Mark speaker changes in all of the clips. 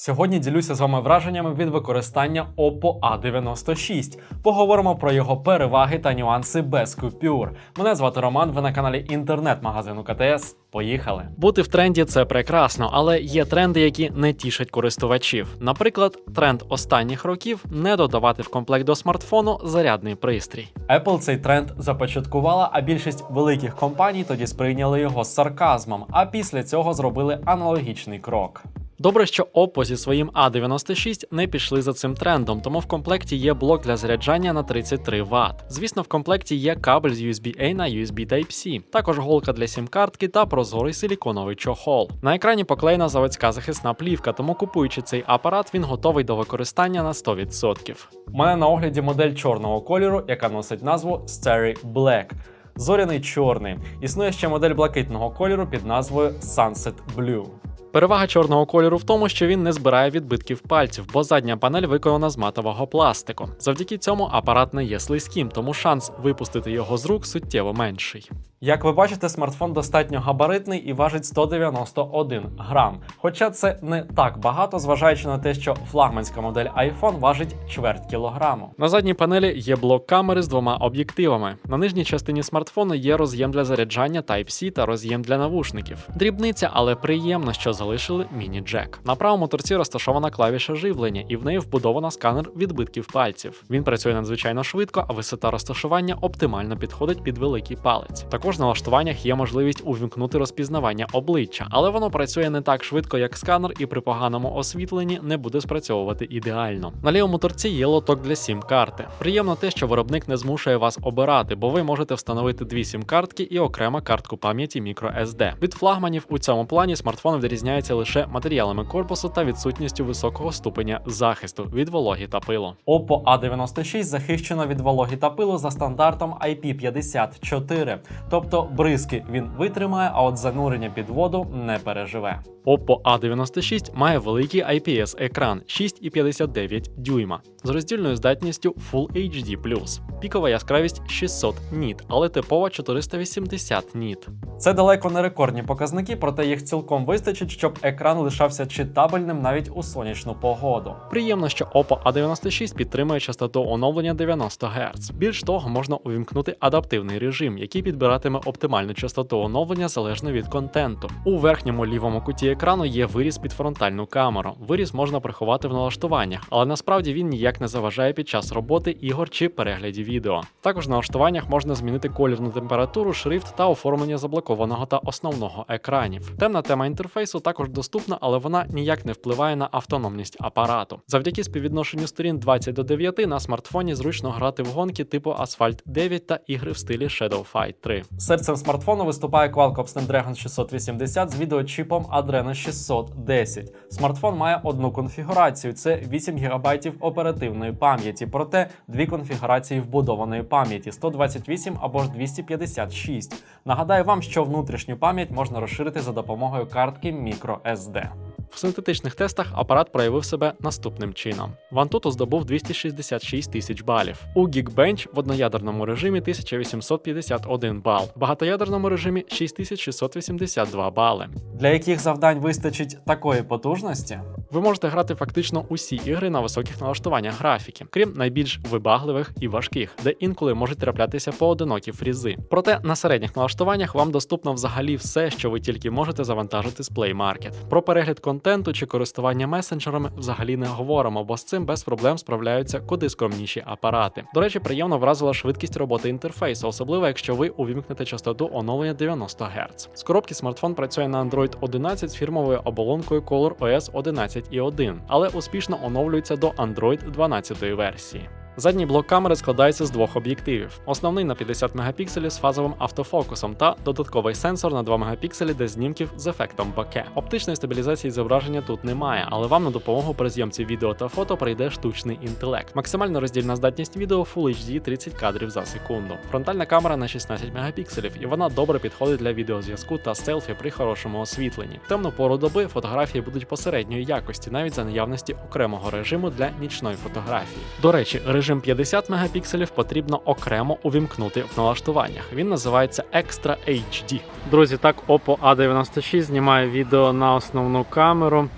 Speaker 1: Сьогодні ділюся з вами враженнями від використання Oppo A96. Поговоримо про його переваги та нюанси без купюр. Мене звати Роман. Ви на каналі інтернет-магазину КТС. Поїхали. Бути в тренді це прекрасно, але є тренди, які не тішать користувачів. Наприклад, тренд останніх років не додавати в комплект до смартфону зарядний пристрій. Apple цей тренд започаткувала, а більшість великих компаній тоді сприйняли його з сарказмом, а після цього зробили аналогічний крок. Добре, що Oppo зі своїм A96 не пішли за цим трендом, тому в комплекті є блок для заряджання на 33 Вт. Звісно, в комплекті є кабель з USB-A на USB Type-C, також голка для сім-картки та прозорий силіконовий чохол. На екрані поклеєна заводська захисна плівка, тому купуючи цей апарат, він готовий до використання на 100%. У мене на огляді модель чорного кольору, яка носить назву Starry Black. Зоряний чорний. Існує ще модель блакитного кольору під назвою Sunset Blue. Перевага чорного кольору в тому, що він не збирає відбитків пальців, бо задня панель виконана з матового пластику. Завдяки цьому апарат не є слизьким, тому шанс випустити його з рук суттєво менший. Як ви бачите, смартфон достатньо габаритний і важить 191 грам. Хоча це не так багато, зважаючи на те, що флагманська модель iPhone важить чверть кілограму. На задній панелі є блок камери з двома об'єктивами. На нижній частині смартфону є роз'єм для заряджання Type-C та роз'єм для навушників. Дрібниця, але приємно, що залишили міні-джек. На правому торці розташована клавіша живлення, і в неї вбудовано сканер відбитків пальців. Він працює надзвичайно швидко, а висота розташування оптимально підходить під великий палець. Також в налаштуваннях є можливість увімкнути розпізнавання обличчя, але воно працює не так швидко, як сканер, і при поганому освітленні не буде спрацьовувати ідеально. На лівому торці є лоток для сім-карти. Приємно те, що виробник не змушує вас обирати, бо ви можете встановити дві сім-картки і окремо картку пам'яті microSD. Від флагманів у цьому плані смартфон відрізняється лише матеріалами корпусу та відсутністю високого ступеня захисту від вологі та пилу. Oppo A96 захищено від вологі та пилу за стандартом IP54, тобто бризки він витримає, а от занурення під воду не переживе. Oppo A96 має великий IPS-екран 6,59 дюйма з роздільною здатністю Full HD+. Пікова яскравість 600 ніт, але типова 480 ніт. Це далеко не рекордні показники, проте їх цілком вистачить, щоб екран лишався читабельним навіть у сонячну погоду. Приємно, що Oppo A96 підтримує частоту оновлення 90 Гц. Більш того, можна увімкнути адаптивний режим, який підбиратиме оптимальну частоту оновлення залежно від контенту. У верхньому лівому куті екрану є виріз під фронтальну камеру. Виріз можна приховати в налаштуваннях, але насправді він ніяк не заважає під час роботи ігор чи перегляді відео. Також в налаштуваннях можна змінити колірну температуру, шрифт та оформлення заблокованого та основного екранів. Темна тема інтерфейсу також доступна, але вона ніяк не впливає на автономність апарату. Завдяки співвідношенню сторін 20 до 9 на смартфоні зручно грати в гонки типу Asphalt 9 та ігри в стилі Shadow Fight 3. Серцем смартфону виступає Qualcomm Snapdragon 680 з відеочіпом Adreno 610. Смартфон має одну конфігурацію: це 8 ГБ оперативної пам'яті, проте дві конфігурації вбудованої пам'яті 128 або ж 256. Нагадаю вам, що внутрішню пам'ять можна розширити за допомогою картки microSD. В синтетичних тестах апарат проявив себе наступним чином. В Antutu здобув 266 тисяч балів. У Geekbench в одноядерному режимі 1851 бал, в багатоядерному режимі 6682 бали. Для яких завдань вистачить такої потужності? Ви можете грати фактично усі ігри на високих налаштуваннях графіки, крім найбільш вибагливих і важких, де інколи можуть траплятися поодинокі фрізи. Проте на середніх налаштуваннях вам доступно взагалі все, що ви тільки можете завантажити з Play Market. Про перегляд контенту чи користування месенджерами взагалі не говоримо, бо з цим без проблем справляються куди скромніші апарати. До речі, приємно вразила швидкість роботи інтерфейсу, особливо якщо ви увімкнете частоту оновлення 90 Гц. З коробки смартфон працює на Android 11 з фірмовою оболонкою Color OS 11.1, але успішно оновлюється до Android 12 версії. Задній блок камери складається з двох об'єктивів: основний на 50 мегапікселів з фазовим автофокусом та додатковий сенсор на 2 мегапікселі для знімків з ефектом боке. Оптичної стабілізації зображення тут немає, але вам на допомогу при зйомці відео та фото прийде штучний інтелект. Максимальна роздільна здатність відео Full HD 30 кадрів за секунду. Фронтальна камера на 16 мегапікселів, і вона добре підходить для відеозв'язку та селфі при хорошому освітленні. В темну пору доби фотографії будуть посередньої якості, навіть за наявності окремого режиму для нічної фотографії. До речі, режим Режим 50 мегапікселів потрібно окремо увімкнути в налаштуваннях. Він називається Extra HD. Друзі, так Oppo A96 знімає відео на основну камеру.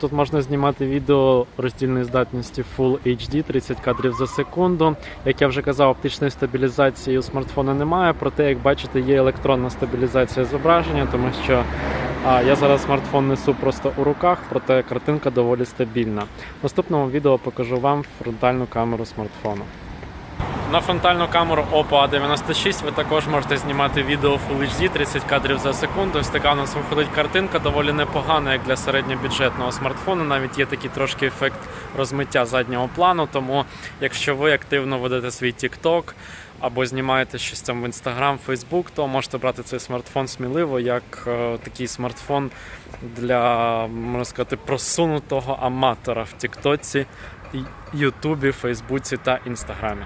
Speaker 2: Тут можна знімати відео роздільної здатності Full HD 30 кадрів за секунду. Як я вже казав, оптичної стабілізації у смартфона немає, проте, як бачите, є електронна стабілізація зображення, тому що а, я зараз смартфон несу просто у руках, проте картинка доволі стабільна. В наступному відео покажу вам фронтальну камеру смартфону. На фронтальну камеру Oppo A96 ви також можете знімати відео Full HD 30 кадрів за секунду. Ось така у нас виходить картинка, доволі непогана, як для середньобюджетного смартфону. Навіть є такий трошки ефект розмиття заднього плану. Тому, якщо ви активно ведете свій TikTok або знімаєте щось там в Instagram, Facebook, то можете брати цей смартфон сміливо, як е, такий смартфон для можна сказати просунутого аматора в Тіктоці, Ютубі, Фейсбуці та Інстаграмі.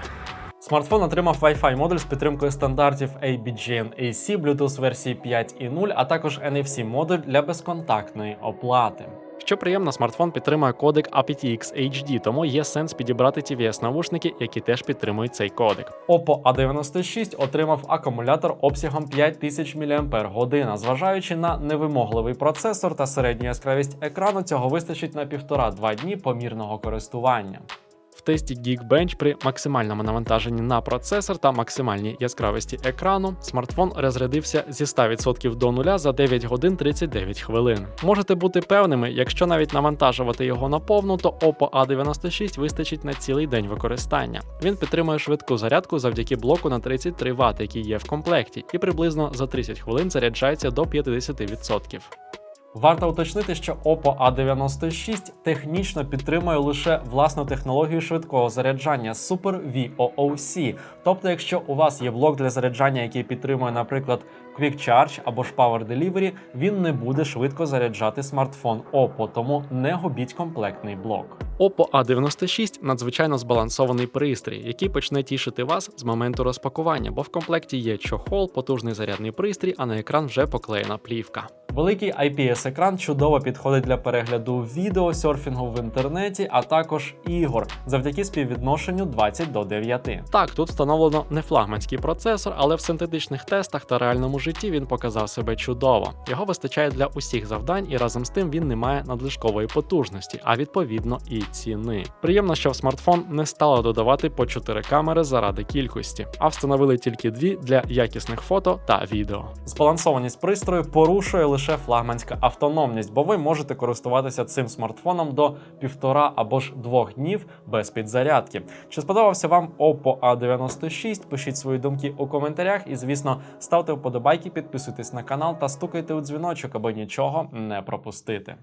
Speaker 1: Смартфон отримав Wi-Fi модуль з підтримкою стандартів ABGN-AC, Bluetooth версії 5.0, а також NFC модуль для безконтактної оплати.
Speaker 2: Що приємно, смартфон підтримує кодек aptX HD, тому є сенс підібрати tvs навушники, які теж підтримують цей кодек.
Speaker 1: Oppo A96 отримав акумулятор обсягом 5000 мАч. Зважаючи на невимогливий процесор та середню яскравість екрану, цього вистачить на 1,5-2 дні помірного користування.
Speaker 2: В тесті Geekbench при максимальному навантаженні на процесор та максимальній яскравості екрану смартфон розрядився зі 100% до нуля за 9 годин 39 хвилин. Можете бути певними, якщо навіть навантажувати його наповну, то Oppo A96 вистачить на цілий день використання. Він підтримує швидку зарядку завдяки блоку на 33 Вт, який є в комплекті, і приблизно за 30 хвилин заряджається до 50%.
Speaker 1: Варто уточнити, що Oppo A96 технічно підтримує лише власну технологію швидкого заряджання Super VOOC. Тобто, якщо у вас є блок для заряджання, який підтримує, наприклад, Quick Charge або ж Power Delivery, він не буде швидко заряджати смартфон Oppo, тому не губіть комплектний блок.
Speaker 2: Oppo A96 надзвичайно збалансований пристрій, який почне тішити вас з моменту розпакування, бо в комплекті є чохол, потужний зарядний пристрій, а на екран вже поклеєна плівка.
Speaker 1: Великий IPS-екран чудово підходить для перегляду відео, серфінгу в інтернеті, а також ігор завдяки співвідношенню 20 до 9.
Speaker 2: Так, тут встановлено не флагманський процесор, але в синтетичних тестах та реальному житті він показав себе чудово. Його вистачає для усіх завдань, і разом з тим він не має надлишкової потужності, а відповідно і ціни. Приємно, що в смартфон не стало додавати по 4 камери заради кількості, а встановили тільки дві для якісних фото та відео.
Speaker 1: Збалансованість пристрою порушує лише флагманська автономність, бо ви можете користуватися цим смартфоном до півтора або ж двох днів без підзарядки. Чи сподобався вам Oppo A96? Пишіть свої думки у коментарях і, звісно, ставте вподобайки, підписуйтесь на канал та стукайте у дзвіночок, аби нічого не пропустити.